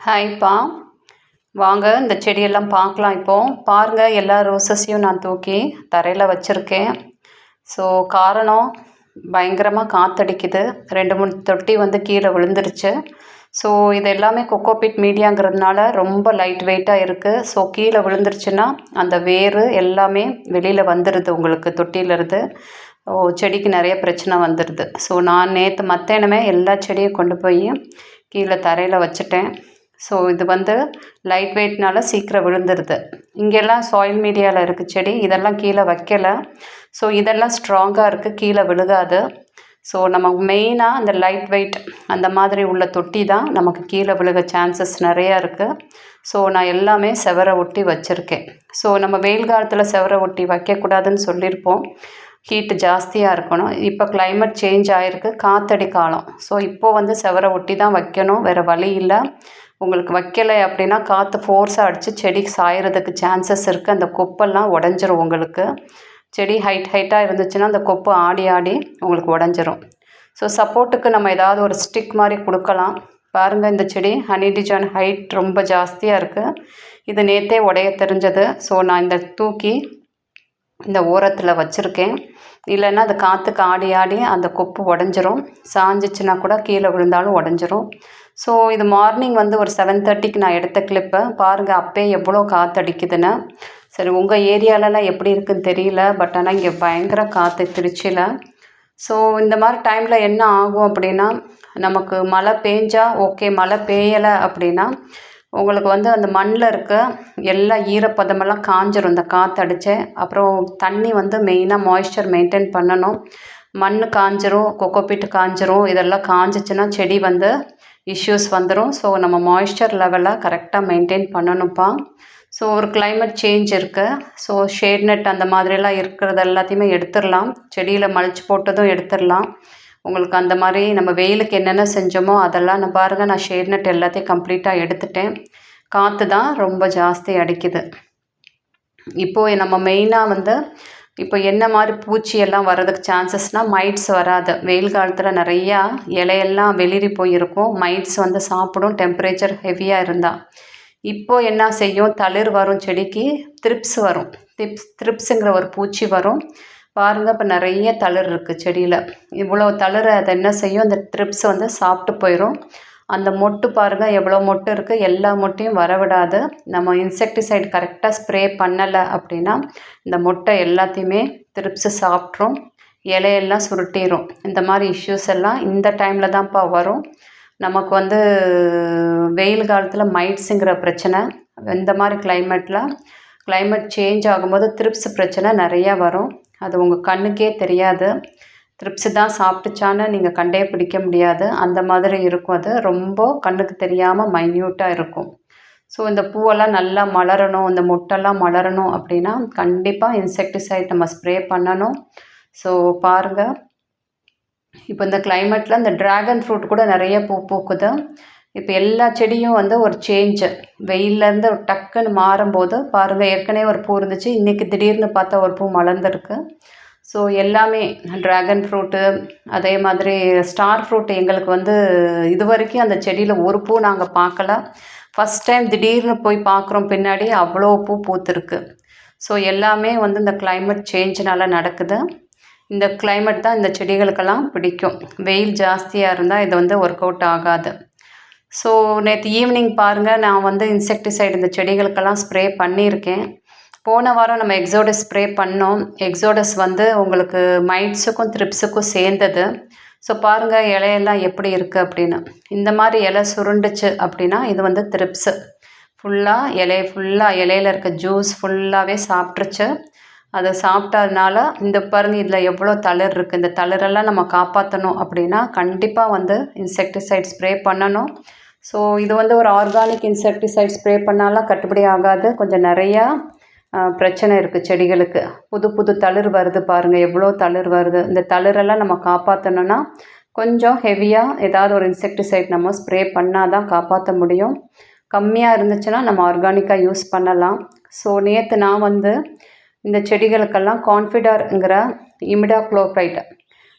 ஹாய்ப்பா வாங்க இந்த செடியெல்லாம் பார்க்கலாம் இப்போது பாருங்கள் எல்லா ரோசஸையும் நான் தூக்கி தரையில் வச்சுருக்கேன். ஸோ காரணம் பயங்கரமாக காற்றடிக்குது ரெண்டு மூணு தொட்டி வந்து கீழே விழுந்துருச்சு. ஸோ இது எல்லாமே கொக்கோபிட் மீடியாங்கிறதுனால ரொம்ப லைட் வெயிட்டாக இருக்குது ஸோ கீழே விழுந்துருச்சுன்னா அந்த வேர் எல்லாமே வெளியில் வந்துடுது உங்களுக்கு தொட்டியிலேருந்து. ஓ செடிக்கு நிறைய பிரச்சனை வந்துடுது ஸோ நான் நேற்று மத்தேனமே எல்லா செடியும் கொண்டு போய் கீழே தரையில் வச்சுட்டேன். ஸோ இது வந்து லைட் வெயிட்னால சீக்கிரம் விழுந்துருது. இங்கெல்லாம் சாயில் மீடியாவில் இருக்குது செடி இதெல்லாம் கீழே வைக்கலை. ஸோ இதெல்லாம் ஸ்ட்ராங்காக இருக்குது கீழே விழுகாது. ஸோ நமக்கு மெயினாக அந்த லைட் வெயிட் அந்த மாதிரி உள்ள தொட்டி தான் நமக்கு கீழே விழுக சான்சஸ் நிறையா இருக்குது ஸோ நான் எல்லாமே செவரை ஒட்டி வச்சுருக்கேன். ஸோ நம்ம வெயில் காலத்தில் செவரை ஒட்டி வைக்கக்கூடாதுன்னு சொல்லியிருப்போம். ஹீட்டு ஜாஸ்தியாக இருக்கணும். இப்போ கிளைமேட் சேஞ்ச் ஆகிருக்கு காற்றடி காலம். ஸோ இப்போது வந்து செவரை ஒட்டி தான் வைக்கணும். வேறு வழி இல்லை. உங்களுக்கு வைக்கலை அப்படின்னா காற்று ஃபோர்ஸாக அடித்து செடி சாயறதுக்கு சான்சஸ் இருக்குது அந்த கொப்பெல்லாம் உடஞ்சிரும் உங்களுக்கு. செடி ஹைட் ஹைட்டாக இருந்துச்சுன்னா அந்த கொப்பு ஆடி ஆடி உங்களுக்கு உடஞ்சிரும். ஸோ சப்போர்ட்டுக்கு நம்ம ஏதாவது ஒரு ஸ்டிக் மாதிரி கொடுக்கலாம். பாருங்கள் இந்த செடி ஹனி டிஜான் ஹைட் ரொம்ப ஜாஸ்தியாக இருக்குது இது நேற்றே உடைய தெரிஞ்சது. ஸோ நான் இந்த தூக்கி இந்த ஓரத்தில் வச்சுருக்கேன். இல்லைன்னா அது காற்றுக்கு ஆடி ஆடி அந்த கொப்பு உடஞ்சிரும். சாஞ்சிச்சுன்னா கூட கீழே விழுந்தாலும் உடஞ்சிரும். ஸோ இது மார்னிங் வந்து ஒரு செவன் தேர்ட்டிக்கு நான் எடுத்த கிளிப்பை பாருங்கள் அப்பே எவ்வளோ காற்றடிக்குதுன்னு சரி உங்கள் ஏரியாலலாம் எப்படி இருக்குன்னு தெரியல. பட் ஆனால் இங்கே பயங்கர காற்று திருச்சியில். ஸோ இந்த மாதிரி டைமில் என்ன ஆகும் அப்படின்னா நமக்கு மழை பேஞ்சால் ஓகே மழை பெய்யலை அப்படின்னா உங்களுக்கு வந்து அந்த மண்ணில் இருக்க எல்லா ஈரப்பதமெல்லாம் காஞ்சிரும். இந்த காற்றடிச்சு அப்புறம் தண்ணி வந்து மெயினாக மாய்ஸ்சர் மெயின்டைன் பண்ணணும். மண் காஞ்சிரும் கொக்கோபீட்டு காஞ்சிரும். இதெல்லாம் காஞ்சிச்சுன்னா செடி வந்து இஷ்யூஸ் வந்துடும் ஸோ நம்ம மாய்ஸ்சர் லெவலை கரெக்டாக மெயின்டைன் பண்ணணும்ப்பா. ஸோ ஒரு கிளைமேட் சேஞ்ச் இருக்குது ஸோ ஷேட் நெட் அந்த மாதிரிலாம் இருக்கிறது எல்லாத்தையுமே எடுத்துடலாம். செடியில் மலிச்சு போட்டதும் எடுத்துடலாம். உங்களுக்கு அந்த மாதிரி நம்ம வெயிலுக்கு என்னென்ன செஞ்சோமோ அதெல்லாம் நான் பாருங்கள் நான் ஷேட் நெட் எல்லாத்தையும் கம்ப்ளீட்டாக எடுத்துட்டேன். காற்று தான் ரொம்ப ஜாஸ்தி அடிக்குது. இப்போது நம்ம மெயினாக வந்து இப்போ என்ன மாதிரி பூச்சி எல்லாம் வர்றதுக்கு சான்சஸ்னால் மைட்ஸ் வராது. வெயில் காலத்தில் நிறையா இலையெல்லாம் வெளிரி போயிருக்கும். மைட்ஸ் வந்து சாப்பிடும் டெம்பரேச்சர் ஹெவியாக இருந்தால் இப்போது என்ன செய்யும்? தளிர் வரும் செடிக்கு த்ரிப்ஸ் வரும். திப்ஸ் த்ரிப்ஸுங்கிற ஒரு பூச்சி வரும். பாருங்கள் இப்போ நிறைய தளிர் இருக்குது செடியில். இவ்வளோ தளிர் அதை என்ன செய்யும்? அந்த த்ரிப்ஸ் வந்து சாப்பிட்டு போயிடும் அந்த மொட்டு பாருங்கள் எவ்வளோ மொட்டு இருக்குது எல்லா மொட்டையும் வரவிடாது. நம்ம இன்செக்டிசைட் கரெக்டாக ஸ்ப்ரே பண்ணலை அப்படின்னா இந்த மொட்டை எல்லாத்தையுமே த்ரிப்ஸு சாப்பிட்ரும் இலையெல்லாம் சுருட்டிடும் இந்த மாதிரி இஷ்யூஸ் எல்லாம் இந்த டைமில் தான்ப்பா வரும். நமக்கு வந்து வெயில் காலத்தில் மைட்ஸுங்கிற பிரச்சனை இந்த மாதிரி கிளைமேட்டில் கிளைமேட் சேஞ்ச் ஆகும்போது த்ரிப்ஸ் பிரச்சனை நிறையா வரும். அது உங்கள் கண்ணுக்கே தெரியாது. த்ரிப்ஸு தான் சாப்பிட்டுச்சான்னு நீங்கள் கண்டே பிடிக்க முடியாது. அந்த மாதிரி இருக்கும் அது. ரொம்ப கண்ணுக்கு தெரியாமல் மைன்யூட்டாக இருக்கும். ஸோ இந்த பூவெல்லாம் நல்லா மலரணும் இந்த முட்டெல்லாம் மலரணும் அப்படின்னா கண்டிப்பாக இன்செக்டிசைட் நம்ம ஸ்ப்ரே பண்ணணும். ஸோ பாருங்கள் இப்போ இந்த கிளைமேட்டில் இந்த ட்ராகன் ஃப்ரூட் கூட நிறைய பூ பூக்குது. இப்போ எல்லா செடியும் வந்து ஒரு சேஞ்சு வெயிலேருந்து டக்குன்னு மாறும்போது பாருங்கள் ஏற்கனவே ஒரு பூ இருந்துச்சு இன்றைக்கி திடீர்னு பார்த்தா ஒரு பூ மலர்ந்துருக்கு. ஸோ எல்லாமே ட்ராகன் ஃப்ரூட்டு அதே மாதிரி ஸ்டார் ஃப்ரூட் எங்களுக்கு வந்து இது வரைக்கும் அந்த செடியில் ஒரு பூ நாங்கள் பார்க்கல. ஃபஸ்ட் டைம் திடீர்னு போய் பார்க்குறோம் பின்னாடி அவ்வளோ பூ பூத்துருக்கு. ஸோ எல்லாமே வந்து இந்த கிளைமேட் சேஞ்சினால் நடக்குது. இந்த கிளைமேட் தான் இந்த செடிகளுக்கெல்லாம் பிடிக்கும். வெயில் ஜாஸ்தியாக இருந்தால் இது வந்து ஒர்க் அவுட் ஆகாது. ஸோ நேற்று ஈவினிங் பாருங்கள் நான் வந்து இன்செக்டிசைடு இந்த செடிகளுக்கெல்லாம் ஸ்ப்ரே பண்ணியிருக்கேன். போன வாரம் நம்ம எக்ஸோடஸ் ஸ்ப்ரே பண்ணோம். எக்ஸோடஸ் வந்து உங்களுக்கு மைட்ஸுக்கும் த்ரிப்ஸுக்கும் சேர்ந்தது. ஸோ பாருங்கள் இலையெல்லாம் எப்படி இருக்குது அப்படின்னு. இந்த மாதிரி இலை சுருண்டுச்சு அப்படின்னா இது வந்து த்ரிப்ஸு ஃபுல்லாக இலையை ஃபுல்லாக இலையில இருக்க ஜூஸ் ஃபுல்லாகவே சாப்பிட்ருச்சு அதை சாப்பிட்டதுனால இந்த பாருங்கள் இதில் எவ்வளோ தளிர் இருக்குது இந்த தளிரெல்லாம் நம்ம காப்பாற்றணும் அப்படின்னா கண்டிப்பாக வந்து இன்செக்டிசைட் ஸ்ப்ரே பண்ணணும். ஸோ இது வந்து ஒரு ஆர்கானிக் இன்செக்டிசைட் ஸ்ப்ரே பண்ணாலாம் கட்டுப்படி ஆகாது. கொஞ்சம் நிறையா பிரச்சனை இருக்குது செடிகளுக்கு. புது புது தளிர் வருது பாருங்கள் எவ்வளோ தளிர் வருது. இந்த தளிரெல்லாம் நம்ம காப்பாற்றணுன்னா கொஞ்சம் ஹெவியாக ஏதாவது ஒரு இன்செக்டிசைட் நம்ம ஸ்ப்ரே பண்ணால் தான் காப்பாற்ற முடியும். கம்மியாக இருந்துச்சுன்னா நம்ம ஆர்கானிக்காக யூஸ் பண்ணலாம். ஸோ நேற்று நான் வந்து இந்த செடிகளுக்கெல்லாம் கான்ஃபிடார்ங்கிற இமிடாக்ளோப்ரைட்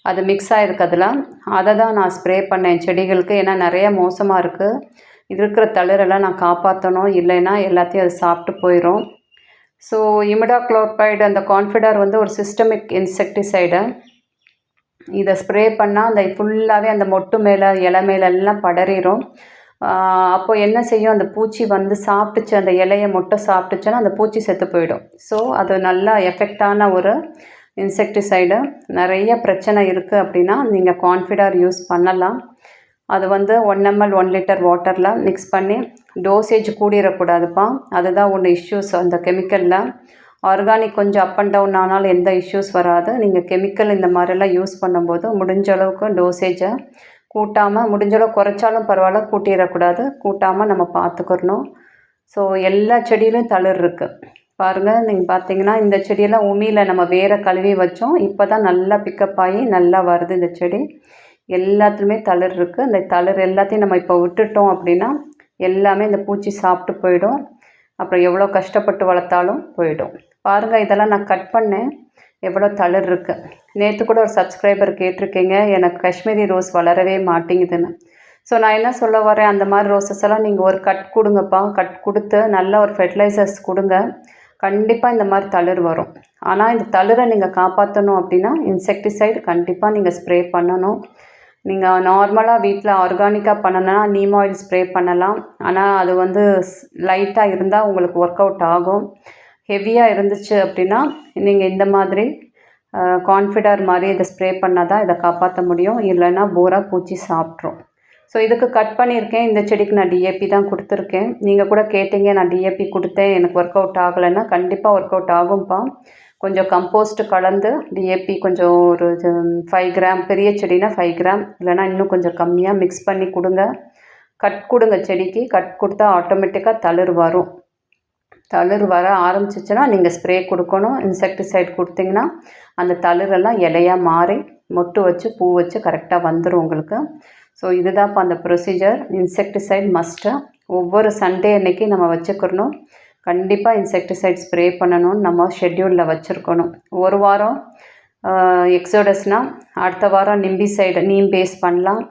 அது மிக்ஸ் ஆகிருக்கு அதில் அதை தான் நான் ஸ்ப்ரே பண்ணேன் செடிகளுக்கு. ஏன்னா நிறைய மோசமாக இருக்குது இருக்கிற தளிரெல்லாம் நான் காப்பாற்றணும் இல்லைன்னா எல்லாத்தையும் அது சாப்பிட்டு போயிடும் ஸோ இமிடாக்ளோரைடு அந்த கான்ஃபிடார் வந்து ஒரு சிஸ்டமிக் இன்செக்டிசைடு இதை ஸ்ப்ரே பண்ணால் அந்த ஃபுல்லாகவே அந்த மொட்டு மேலே இலை மேலெல்லாம் படறிடும் அப்போ என்ன செய்யும்? அந்த பூச்சி வந்து சாப்பிட்டுச்சு அந்த இலையை மொட்டை சாப்பிட்டுச்சுன்னா அந்த பூச்சி செத்து போயிடும். ஸோ அது நல்லா எஃபெக்டான ஒரு இன்செக்டிசைடு நிறைய பிரச்சனை இருக்குது அப்படின்னா நீங்கள் கான்ஃபிடார் யூஸ் பண்ணலாம். அது வந்து ஒன் எம்எல் ஒன் லிட்டர் வாட்டரில் மிக்ஸ் பண்ணி டோசேஜ் கூடிடக்கூடாதுப்பா. அதுதான் ஒன்று இஷ்யூஸ் அந்த கெமிக்கலில் ஆர்கானிக் கொஞ்சம் அப் அண்ட் டவுன் ஆனாலும் எந்த இஷ்யூஸ் வராது. நீங்கள் கெமிக்கல் இந்த மாதிரிலாம் யூஸ் பண்ணும்போது முடிஞ்ச அளவுக்கு டோசேஜை கூட்டாமல் முடிஞ்சளவு குறைச்சாலும் பரவாயில்ல கூட்டிடக்கூடாது. கூட்டாமல் நம்ம பார்த்துக்கிறணும் ஸோ எல்லா செடியிலையும் தளிர் இருக்குது பாருங்கள் நீங்கள் பார்த்தீங்கன்னா இந்த செடியெல்லாம் உமியில் நம்ம வேறு கழுவி வச்சோம். இப்போ தான் நல்லா பிக்கப் ஆகி நல்லா வருது இந்த செடி. எல்லாத்துலேயுமே தளிர் இருக்குது இந்த தளிர் எல்லாத்தையும் நம்ம இப்போ விட்டுட்டோம் அப்படின்னா எல்லாமே இந்த பூச்சி சாப்பிட்டு போயிடும். அப்புறம் எவ்வளோ கஷ்டப்பட்டு வளர்த்தாலும் போயிடும். பாருங்கள் இதெல்லாம் நான் கட் பண்ணேன். எவ்வளோ தளர் இருக்குது நேற்று கூட ஒரு சப்ஸ்கிரைபர் கேட்டிருக்கீங்க எனக்கு காஷ்மீரி ரோஸ் வளரவே மாட்டேங்குதுன்னு. ஸோ நான் என்ன சொல்ல வரேன் அந்த மாதிரி ரோசஸ் எல்லாம் நீங்கள் ஒரு கட் கொடுங்கப்பா கட் கொடுத்து நல்ல ஒரு ஃபெர்டிலைசர்ஸ் கொடுங்க. கண்டிப்பாக இந்த மாதிரி தளிர் வரும். ஆனால் இந்த தளிரை நீங்கள் காப்பாற்றணும் அப்படின்னா இன்செக்டிசைடு கண்டிப்பாக நீங்கள் ஸ்ப்ரே பண்ணணும். நீங்கள் நார்மலாக வீட்டில் ஆர்கானிக்காக பண்ணணும்னா நீம் ஆயில் ஸ்ப்ரே பண்ணலாம். ஆனால் அது வந்து லைட்டாக இருந்தால் உங்களுக்கு ஒர்க் அவுட் ஆகும். ஹெவியாக இருந்துச்சு அப்படின்னா நீங்கள் இந்த மாதிரி கான்ஃபிடர் மாதிரி இதை ஸ்ப்ரே பண்ணால் தான் இதை காப்பாற்ற முடியும். இல்லைன்னா பூரா பூச்சி சாப்பிட்ரும். ஸோ இதுக்கு கட் பண்ணியிருக்கேன். இந்த செடிக்கு நான் டிஏபி தான் கொடுத்துருக்கேன். நீங்கள் கூட கேட்டீங்க நான் டிஏபி கொடுத்தேன். எனக்கு ஒர்க் அவுட் ஆகலைன்னா கண்டிப்பாக ஒர்க் அவுட் ஆகும்ப்பா கொஞ்சம் கம்போஸ்ட் கலந்து டிஏபி கொஞ்சம் ஒரு ஃபைவ் கிராம் பெரிய செடினா ஃபைவ் கிராம் இல்லைனா இன்னும் கொஞ்சம் கம்மியாக மிக்ஸ் பண்ணி கொடுங்க. கட் கொடுங்க செடிக்கு. கட் கொடுத்தா ஆட்டோமேட்டிக்காக தளிர் வரும். தளிர் வர ஆரம்பிச்சிச்சுன்னா நீங்கள் ஸ்ப்ரே கொடுக்கணும் இன்செக்டிசைட் கொடுத்தீங்கன்னா அந்த தளிரெல்லாம் இலையாக மாறி மொட்டு வச்சு பூ வச்சு கரெக்டாக வந்துடும் உங்களுக்கு. ஸோ இதுதான்ப்பா அந்த ப்ரொசீஜர் இன்செக்டிசைட் மஸ்ட்டு ஒவ்வொரு சண்டே அன்னைக்கு நம்ம வச்சுக்கிறணும். கண்டிப்பாக இன்செக்டிசைட் ஸ்ப்ரே பண்ணணும்னு நம்ம ஷெட்யூலில் வச்சுருக்கணும். ஒரு வாரம் எக்ஸோடஸ்னால் அடுத்த வாரம் நிம்பி சைடு நீம் பேஸ் பண்ணலாம்.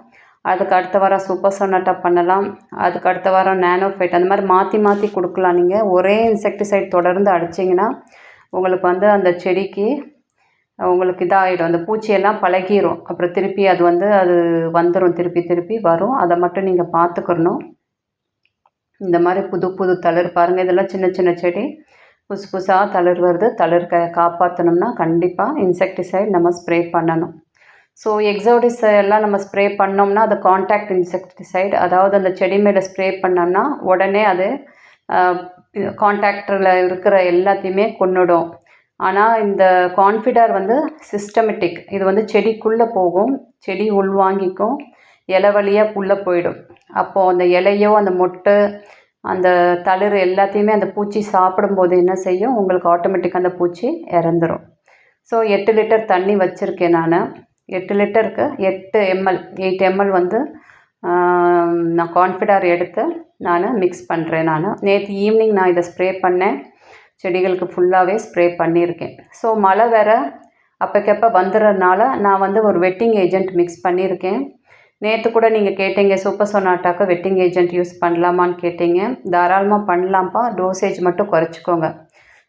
அதுக்கு அடுத்த வாரம் சூப்பர் சொன்னாட்டா பண்ணலாம். அதுக்கு அடுத்த வாரம் நேனோஃபைட் அந்த மாதிரி மாற்றி மாற்றி கொடுக்கலாம். நீங்கள் ஒரே இன்செக்டிசைட் தொடர்ந்து அடிச்சிங்கன்னா உங்களுக்கு வந்து அந்த செடிக்கு உங்களுக்கு இதாகிடும் அந்த பூச்சியெல்லாம் பழகிரும். அப்புறம் திருப்பி அது வந்து அது வந்துடும் திருப்பி திருப்பி வரும். அதை மட்டும் நீங்கள் பார்த்துக்கிறணும் இந்த மாதிரி புது புது தளிர் பாருங்கள் இதெல்லாம் சின்ன சின்ன செடி. புதுசு புதுசாக தளிர் வருது. தளிர் க காப்பாற்றணும்னா கண்டிப்பாக இன்செக்டிசைட் நம்ம ஸ்ப்ரே பண்ணணும். ஸோ எக்ஸோடிஸ் எல்லாம் நம்ம ஸ்ப்ரே பண்ணோம்னா அது காண்டாக்ட் இன்செக்டிசைட் அதாவது அந்த செடி மேலே ஸ்ப்ரே பண்ணோம்னா உடனே அது காண்டாக்டில் இருக்கிற எல்லாத்தையுமே கொண்டுடும் ஆனால் இந்த கான்ஃபிடர் வந்து சிஸ்டமெட்டிக் இது வந்து செடிக்குள்ளே போகும் செடி உள்வாங்கிக்கும் இலை வழியாக உள்ளே போயிடும். அப்போது அந்த இலையோ அந்த மொட்டு அந்த தளிர் எல்லாத்தையுமே அந்த பூச்சி சாப்பிடும்போது என்ன செய்யும்? உங்களுக்கு ஆட்டோமேட்டிக்காக அந்த பூச்சி இறந்துடும் ஸோ எட்டு லிட்டர் தண்ணி வச்சுருக்கேன் நான். எட்டு லிட்டருக்கு எட்டு எம்எல் எயிட் எம்எல் வந்து நான் கான்ஃபிடார் எடுத்து நான் மிக்ஸ் பண்ணுறேன் நான். நேற்று ஈவினிங் நான் இதை ஸ்ப்ரே பண்ணேன். செடிகளுக்கு ஃபுல்லாகவே ஸ்ப்ரே பண்ணியிருக்கேன். ஸோ மழை வேற அப்போக்கப்போ வந்துடுறதுனால நான் வந்து ஒரு வெட்டிங் ஏஜென்ட் மிக்ஸ் பண்ணியிருக்கேன். நேற்று கூட நீங்கள் கேட்டீங்க சூப்பர் சொனாட்டாக்கு வெட்டிங் ஏஜென்ட் யூஸ் பண்ணலாமான்னு கேட்டீங்க. தாராளமாக பண்ணலாம்ப்பா. டோசேஜ் மட்டும் குறைச்சிக்கோங்க.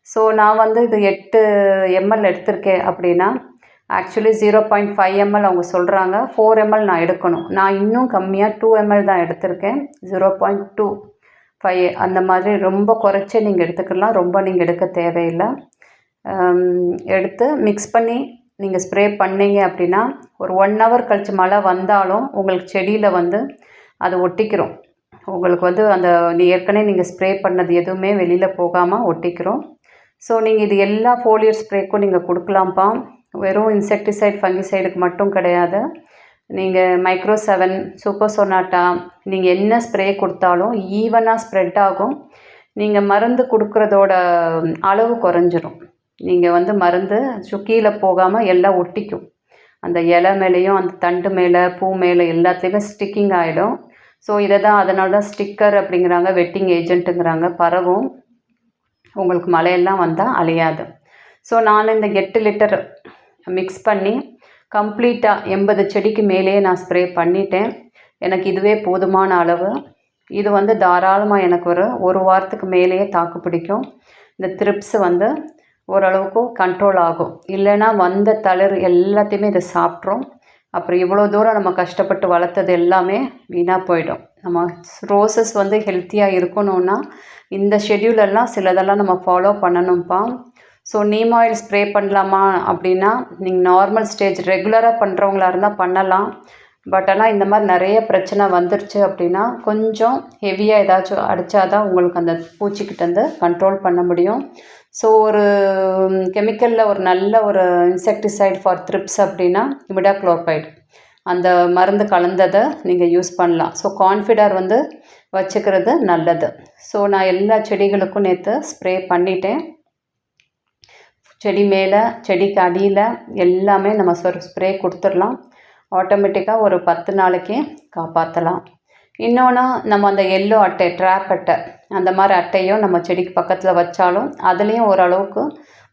ஸோ நான் வந்து இது எட்டு எம்எல் எடுத்திருக்கேன் அப்படின்னா actually zero point five ml அவங்க சொல்கிறாங்க ஃபோர் எம்எல் நான் எடுக்கணும். நான் இன்னும் கம்மியாக டூ எம்எல் தான் எடுத்திருக்கேன். ஜீரோ பாயிண்ட் டூ ஃபைவ் அந்த மாதிரி ரொம்ப குறைச்சி நீங்கள் எடுத்துக்கலாம். ரொம்ப நீங்கள் எடுக்க தேவையில்லை. எடுத்து மிக்ஸ் பண்ணி நீங்கள் ஸ்ப்ரே பண்ணீங்க அப்படின்னா ஒரு ஒன் ஹவர் கழித்து மழை வந்தாலும் உங்களுக்கு செடியில் வந்து அது ஒட்டிக்கிறோம் உங்களுக்கு வந்து அந்த ஏற்கனவே நீங்கள் ஸ்ப்ரே பண்ணது எதுவுமே வெளியில் போகாமல் ஒட்டிக்கிறோம் ஸோ நீங்கள் இது எல்லா ஃபோலியர் ஸ்ப்ரேக்கும் நீங்கள் கொடுக்கலாம்ப்பா. வெறும் இன்செக்டிசைட் ஃபங்கிசைடுக்கு மட்டும் கிடையாது. நீங்கள் மைக்ரோ செவன் சூப்பர் சொனாட்டா நீங்கள் என்ன ஸ்ப்ரே கொடுத்தாலும் ஈவனாக ஸ்ப்ரெட் ஆகும். நீங்கள் மருந்து கொடுக்குறதோட அளவு குறைஞ்சிரும். நீங்கள் வந்து மருந்து சுக்கியில் போகாமல் எல்லாம் ஒட்டிக்கும். அந்த இலை மேலேயும் அந்த தண்டு மேலே பூ மேலே எல்லாத்துலேயுமே ஸ்டிக்கிங் ஆகிடும் ஸோ இதை தான் அதனால தான் ஸ்டிக்கர் அப்படிங்கிறாங்க வெட்டிங் ஏஜென்ட்டுங்கிறாங்க பரவும். உங்களுக்கு மழையெல்லாம் வந்தால் அழியாது. ஸோ நான் இந்த எட்டு லிட்டர் மிக்ஸ் பண்ணி கம்ப்ளீட்டாக எண்பது செடிக்கு மேலேயே நான் ஸ்ப்ரே பண்ணிட்டேன். எனக்கு இதுவே போதுமான அளவு. இது வந்து தாராளமாக எனக்கு ஒரு ஒரு வாரத்துக்கு மேலேயே தாக்கு பிடிக்கும். இந்த த்ரிப்ஸ் வந்து ஓரளவுக்கு கண்ட்ரோல் ஆகும். இல்லைன்னா வந்த தளிர் எல்லாத்தையுமே இதை சாப்பிட்ரும். அப்புறம் இவ்வளோ தூரம் நம்ம கஷ்டப்பட்டு வளர்த்தது எல்லாமே வீணாக போயிடும். நம்ம ரோசஸ் வந்து ஹெல்த்தியாக இருக்கணும்னா இந்த ஷெட்யூலெல்லாம் சிலதெல்லாம் நம்ம ஃபாலோ பண்ணணும்ப்பா. ஸோ நீம் ஆயில் ஸ்ப்ரே பண்ணலாமா அப்படின்னா நீங்கள் நார்மல் ஸ்டேஜ் ரெகுலராக பண்ணுறவங்களா இருந்தால் பண்ணலாம். பட் ஆனால் இந்த மாதிரி நிறைய பிரச்சனை வந்துருச்சு அப்படின்னா கொஞ்சம் ஹெவியாக ஏதாச்சும் அடித்தா தான் உங்களுக்கு அந்த பூச்சிக்கிட்டேருந்து கண்ட்ரோல் பண்ண முடியும். ஸோ ஒரு கெமிக்கலில் ஒரு நல்ல ஒரு இன்செக்டிசைட் ஃபார் த்ரிப்ஸ் அப்படின்னா இமிடாக்ளோர்பைட் அந்த மருந்து கலந்ததை நீங்கள் யூஸ் பண்ணலாம். ஸோ கான்ஃபிடர் வந்து வச்சுக்கிறது நல்லது. ஸோ நான் எல்லா செடிகளுக்கும் நேற்று ஸ்ப்ரே பண்ணிட்டேன். செடி மேலே செடிக்கு அடியில் எல்லாமே நம்ம ஸ்ப்ரே கொடுத்துடலாம். ஆட்டோமேட்டிக்காக ஒரு பத்து நாளைக்கு காப்பாற்றலாம் இன்னொன்று நம்ம அந்த எல்லோ அட்டை ட்ராப் அட்டை அந்த மாதிரி அட்டையும் நம்ம செடிக்கு பக்கத்தில் வச்சாலும் அதுலேயும் ஓரளவுக்கு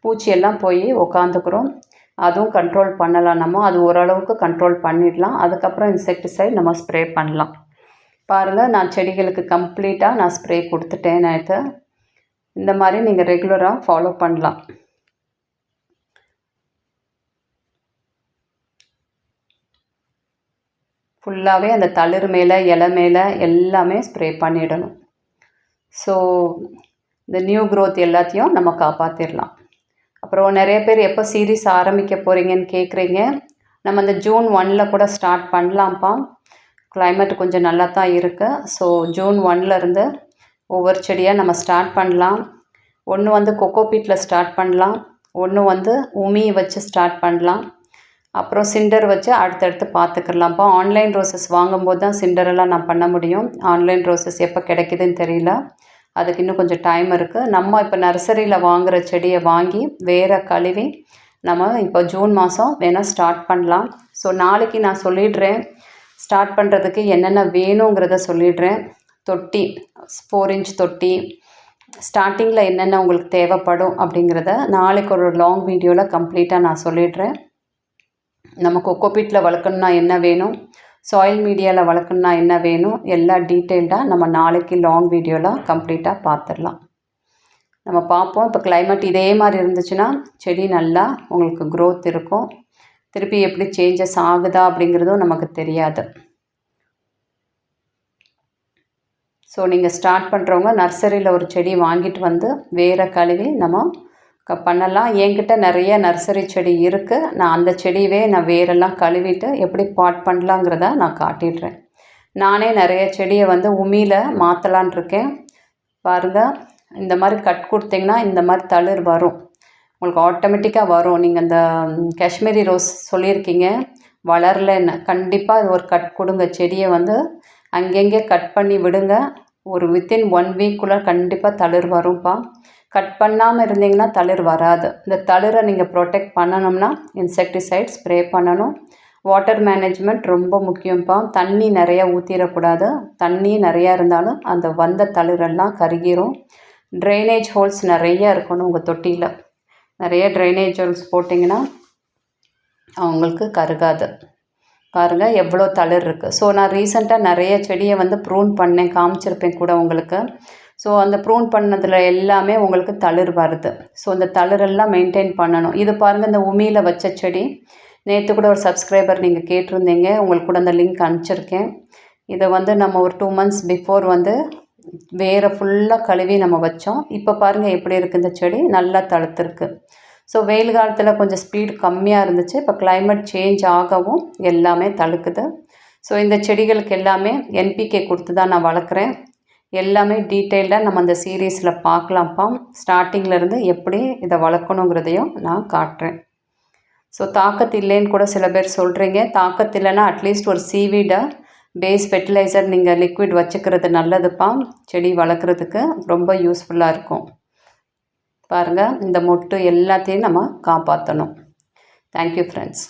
பூச்சியெல்லாம் போய் உக்காந்துக்கிறோம். அதுவும் கண்ட்ரோல் பண்ணலாம் நம்ம. அது ஓரளவுக்கு கண்ட்ரோல் பண்ணிடலாம். அதுக்கப்புறம் இன்செக்டிசைட் நம்ம ஸ்ப்ரே பண்ணலாம். பாருங்கள் நான் செடிகளுக்கு கம்ப்ளீட்டாக நான் ஸ்ப்ரே கொடுத்துட்டேன் நேற்று இந்த மாதிரி நீங்கள் ரெகுலராக ஃபாலோ பண்ணலாம். ஃபுல்லாகவே அந்த தளிர் மேலே இலை மேலே எல்லாமே ஸ்ப்ரே பண்ணிடணும். ஸோ இந்த நியூ க்ரோத் எல்லாத்தையும் நம்ம காப்பாற்றிடலாம் அப்புறம் நிறைய பேர் எப்போ சீரீஸ் ஆரம்பிக்க போகிறீங்கன்னு கேட்குறீங்க நம்ம அந்த ஜூன் ஒனில் கூட ஸ்டார்ட் பண்ணலாம்ப்பா. கிளைமேட் கொஞ்சம் நல்லா தான் இருக்குது ஸோ ஜூன் ஒன்லேருந்து ஒவ்வொரு செடியாக நம்ம ஸ்டார்ட் பண்ணலாம். ஒன்று வந்து கொக்கோ பீட்டில் ஸ்டார்ட் பண்ணலாம். ஒன்று வந்து உமி வச்சு ஸ்டார்ட் பண்ணலாம். அப்புறம் சிண்டர் வச்சு அடுத்தடுத்து பார்த்துக்கலாம்ப்பா. ஆன்லைன் ரோசஸ் வாங்கும்போது தான் சிண்டரெல்லாம் நான் பண்ண முடியும். ஆன்லைன் ரோசஸ் எப்போ கிடைக்குதுன்னு தெரியல. அதுக்கு இன்னும் கொஞ்சம் டைம் இருக்குது நம்ம இப்போ நர்சரியில் வாங்குகிற செடியை வாங்கி வேறு கழுவி நம்ம இப்போ ஜூன் மாதம் வேணால் ஸ்டார்ட் பண்ணலாம். ஸோ நாளைக்கு நான் சொல்லிடுறேன். ஸ்டார்ட் பண்ணுறதுக்கு என்னென்ன வேணுங்கிறத சொல்லிடுறேன். தொட்டி ஃபோர் இன்ச் தொட்டி ஸ்டார்டிங்கில் என்னென்ன உங்களுக்கு தேவைப்படும் அப்படிங்கிறத நாளைக்கு ஒரு லாங் வீடியோவில் கம்ப்ளீட்டாக நான் சொல்லிடுறேன். நம்ம கொக்கோபீட்டில் வளர்க்கணுன்னா என்ன வேணும்? சாயில் மீடியாவில் வளர்க்கணுன்னா என்ன வேணும்? எல்லா டீட்டெயில்டாக நம்ம நாளைக்கு லாங் வீடியோவில் கம்ப்ளீட்டாக பார்த்துடலாம் நம்ம பார்ப்போம். இப்போ கிளைமேட் இதே மாதிரி இருந்துச்சுன்னா செடி நல்லா உங்களுக்கு க்ரோத் இருக்கும். திருப்பி எப்படி சேஞ்சஸ் ஆகுதா அப்படிங்கிறதும் நமக்கு தெரியாது. ஸோ நீங்கள் ஸ்டார்ட் பண்ணுறவங்க நர்சரியில் ஒரு செடி வாங்கிட்டு வந்து வேறு கழுவி நம்ம பண்ணலாம். என்கிட்ட நிறைய நர்சரி செடி இருக்குது நான் அந்த செடியவே நான் வேரெல்லாம் கழுவிட்டு எப்படி பாட் பண்ணலாங்கிறத நான் காட்டிடுறேன். நானே நிறைய செடியை வந்து உமியில் மாற்றலான் இருக்கேன். பாருங்கள் இந்த மாதிரி கட் கொடுத்தீங்கன்னா இந்த மாதிரி தளிர் வரும். உங்களுக்கு ஆட்டோமேட்டிக்காக வரும். நீங்கள் அந்த காஷ்மீரி ரோஸ் சொல்லியிருக்கீங்க. வளரலன்னு. கண்டிப்பாக இது ஒரு கட் கொடுங்க. செடியை வந்து அங்கங்கே கட் பண்ணி விடுங்க. ஒரு வித்தின் ஒன் வீக்குள்ளே கண்டிப்பாக தளிர் வரும்ப்பா கட் பண்ணாமல் இருந்தீங்கன்னா தளிர் வராது. இந்த தளிரை நீங்கள் ப்ரொடெக்ட் பண்ணணும்னா இன்செக்டிசைட் ஸ்ப்ரே பண்ணணும். வாட்டர் மேனேஜ்மெண்ட் ரொம்ப முக்கியம்ப்பா தண்ணி நிறையா ஊற்றிடக்கூடாது தண்ணி நிறையா இருந்தாலும் அந்த வந்த தளிரெல்லாம் கருகிரும். ட்ரைனேஜ் ஹோல்ஸ் நிறையா இருக்கணும் உங்கள் தொட்டியில். நிறைய ட்ரைனேஜ் ஹோல்ஸ் போட்டிங்கன்னா அவங்களுக்கு கருகாது. பாருங்கள் எவ்வளோ தளிர் இருக்குது ஸோ நான் ரீசெண்டாக நிறைய செடியை வந்து ப்ரூன் பண்ணேன் காமிச்சிருப்பேன் கூட உங்களுக்கு. ஸோ அந்த ப்ரூன் பண்ணதில் எல்லாமே உங்களுக்கு தளிர் வருது. ஸோ அந்த தளிரெல்லாம் மெயின்டைன் பண்ணணும். இது பாருங்கள் இந்த உமியில் வச்ச செடி. நேற்று கூட ஒரு சப்ஸ்கிரைபர் நீங்கள் கேட்டிருந்தீங்க. உங்களுக்கு கூட அந்த லிங்க் அனுப்பிச்சிருக்கேன். இதை வந்து நம்ம ஒரு டூ மந்த்ஸ் பிஃபோர் வந்து வேறு ஃபுல்லாக கழுவி நம்ம வச்சோம். இப்போ பாருங்கள் எப்படி இருக்குது இந்த செடி? நல்லா தளர்த்துருக்கு. ஸோ வெயில் காலத்தில் கொஞ்சம் ஸ்பீடு கம்மியாக இருந்துச்சு. இப்போ கிளைமேட் சேஞ்ச் ஆகவும் எல்லாமே தழுக்குது ஸோ இந்த செடிகளுக்கு எல்லாமே என்பிகே கொடுத்து தான் நான் வளர்க்குறேன். எல்லாமே டீட்டெயில்டாக நம்ம அந்த சீரீஸில் பார்க்கலாம்ப்பா. ஸ்டார்டிங்லேருந்து எப்படி இதை வளர்க்கணுங்கிறதையும் நான் காட்டுறேன். ஸோ தாக்கத்து இல்லைன்னு கூட சில பேர் சொல்கிறீங்க தாக்கத்து இல்லைன்னா அட்லீஸ்ட் ஒரு சீவீடாக பேஸ் ஃபெர்டிலைசர் நீங்கள் லிக்விட் வச்சுக்கிறது நல்லதுப்பா. செடி வளர்க்குறதுக்கு ரொம்ப யூஸ்ஃபுல்லாக இருக்கும். பாருங்கள் இந்த மொட்டு எல்லாத்தையும் நம்ம காப்பாற்றணும் தேங்க்யூ ஃப்ரெண்ட்ஸ்